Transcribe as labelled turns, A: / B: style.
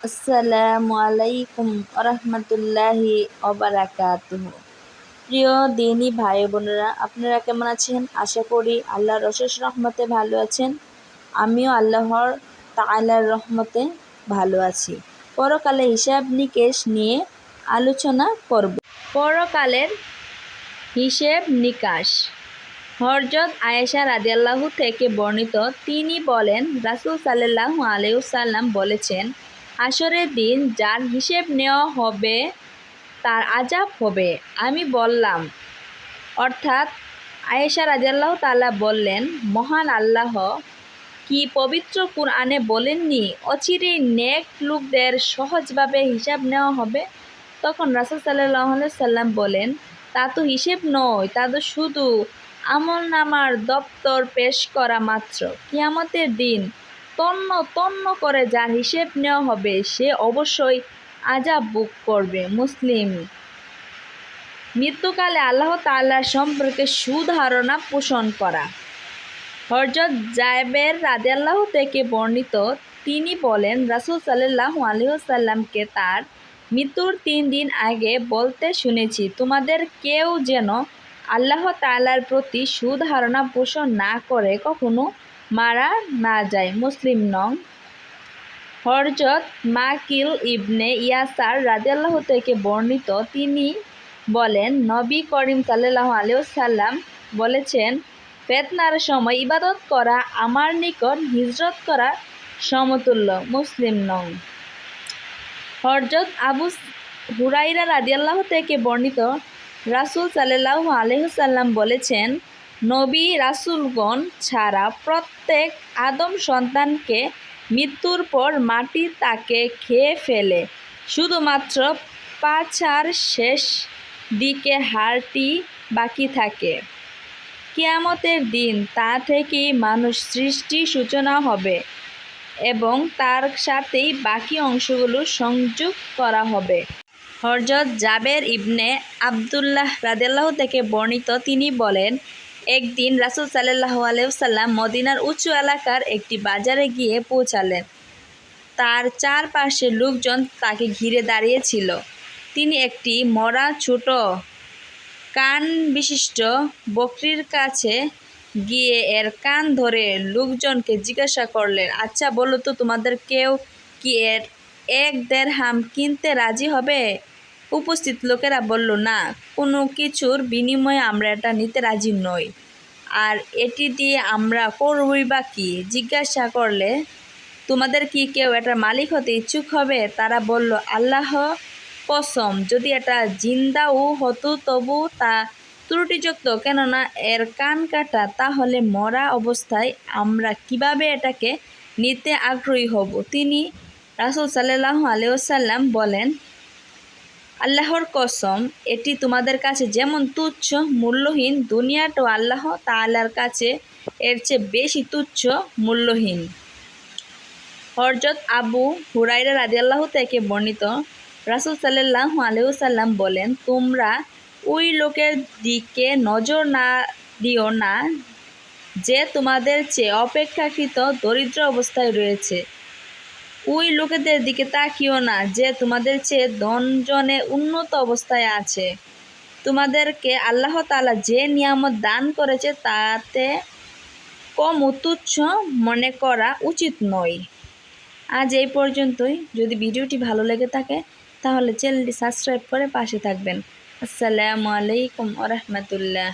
A: আসসালামু আলাইকুম আরহামতুল্লাহি অবরাকাতুহ প্রিয় দিনী ভাই বোনেরা, আপনারা কেমন আছেন? আশা করি আল্লাহর অশেষ রহমতে ভালো আছেন। আমিও আল্লাহর তাআলার রহমতে ভালো আছি। পরকালে হিসাব নিকেশ নিয়ে আলোচনা করব। পরকালের হিসেব নিকাশ। হরজত আয়েশা রাদিয়াল্লাহু থেকে বর্ণিত, তিনি বলেন, রাসূল সাল্লাল্লাহু আলাইহি সাল্লাম বলেছেন আসরের দিন যার হিসেব নেওয়া হবে, তার আজাব হবে। আমি বললাম, অর্থাৎ আয়েশা রাজিয়াল্লাহ তাল্লাহ বললেন, মহান আল্লাহ, কি পবিত্র কুরআনে বলেননি, অচিরেই নেক লোকদের সহজভাবে হিসাব নেওয়া হবে? তখন রাসুল সাল্লাহ সাল্লাম বলেন, তা তো হিসেব নয়, তা তো শুধু আমল নামার দপ্তর পেশ করা মাত্র। কিয়ামতের দিন তন্ন তন্ন করে যার হিসেব নেওয়া হবে, সে অবশ্যই আজাব বুক করবে। মুসলিম, মৃত্যুকালে আল্লাহ তাল্লাহ সম্পর্কে সুধারণা পোষণ করা। হরজত জায়বের রাজিয়াল্লাহ থেকে বর্ণিত, তিনি বলেন, রাসুল সাল্লাহ আলহিসাল্লামকে তার মৃত্যুর তিন দিন আগে বলতে শুনেছি, তোমাদের কেউ যেন আল্লাহ তাল্লার প্রতি সুধারণা পোষণ না করে কখনো মারা না যায়। মুসলিম নং হরজত মাকিল ইবনে ইয়াসার রাজিয়াল্লাহ থেকে বর্ণিত তিনি বলেন, নবী করিম সাল্লাহ আলিয়াল্লাম বলেছেন, ফেতনার সময় ইবাদত করা আমার নিকট, হিজরত করা সমতুল্য, মুসলিম নং হরজত আবু হুরাইরা রাদিয়াল্লাহ থেকে বর্ণিত রাসুল সাল্লাহ আলহ্লাম বলেছেন নবী রাসুলগণ ছাড়া প্রত্যেক আদম সন্তানকে মৃত্যুর পর মাটি তাকে খেয়ে ফেলে। শুধুমাত্র পাছার শেষ দিকে হাড়টি বাকি থাকে। কিয়ামতের দিন তা থেকেই মানুষ সৃষ্টি সূচনা হবে এবং তার সাথেই বাকি অংশগুলো সংযোগ করা হবে। হরজত জাবের ইবনে আবদুল্লাহ রাদেল্লাহ থেকে বর্ণিত তিনি বলেন একদিন রাসুল সাল্লাহ আলাইসাল্লাম মদিনার উঁচু এলাকার একটি বাজারে গিয়ে পৌঁছালেন। তার চারপাশে লোকজন তাকে ঘিরে দাঁড়িয়েছিল। তিনি একটি মরা, ছোট কান বিশিষ্ট বকরির কাছে গিয়ে এর কান ধরে লোকজনকে জিজ্ঞাসা করলেন আচ্ছা বলো তো তোমাদের কেউ কি এর এক দেড় হাম কিনতে রাজি হবে? উপস্থিত লোকেরা বলল, না, কোনো কিছুর বিনিময়ে আমরা এটা নিতে রাজি নই। আর এটি দিয়ে আমরা করবই বা কী? জিজ্ঞাসা করলে, তোমাদের কি কেউ এটার মালিক হতে ইচ্ছুক হবে? তারা বলল, আল্লাহ কসম, যদি এটা জিন্দাও হতো তবু তা ত্রুটিযুক্ত। কেননা এর কান কাটা, তাহলে মরা অবস্থায় আমরা কীভাবে এটাকে নিতে আগ্রহী হব? তিনি রাসুল সাল্লাহ আলিয়াল্লাম বলেন আল্লাহর কসম, এটি তোমাদের কাছে যেমন তুচ্ছ, মূল্যহীন, দুনিয়াটাও আল্লাহ তাল্লার কাছে এর চেয়ে বেশি তুচ্ছ, মূল্যহীন। হরজত আবু হুরাইরা রাজিয়াল্লাহ থেকে বর্ণিত, রাসুল সাল্লাহ আলহ্লাম বলেন, তোমরা ওই লোকের দিকে নজর না দিও না, যে তোমাদের চেয়ে অপেক্ষাকৃত দরিদ্র অবস্থায় রয়েছে। ওই লোকেদের দিকে তাকিও না যে তোমাদের চেয়ে ধনজনে উন্নত অবস্থায় আছে। তোমাদেরকে আল্লাহ তালা যে নিয়ামত দান করেছে তাতে কম তুচ্ছ মনে করা উচিত নয়। আজ এই পর্যন্তই। যদি ভিডিওটি ভালো লেগে থাকে, তাহলে চ্যানেলটি সাবস্ক্রাইব করে পাশে থাকবেন। আসসালামু আলাইকুম রহমতুল্লাহ।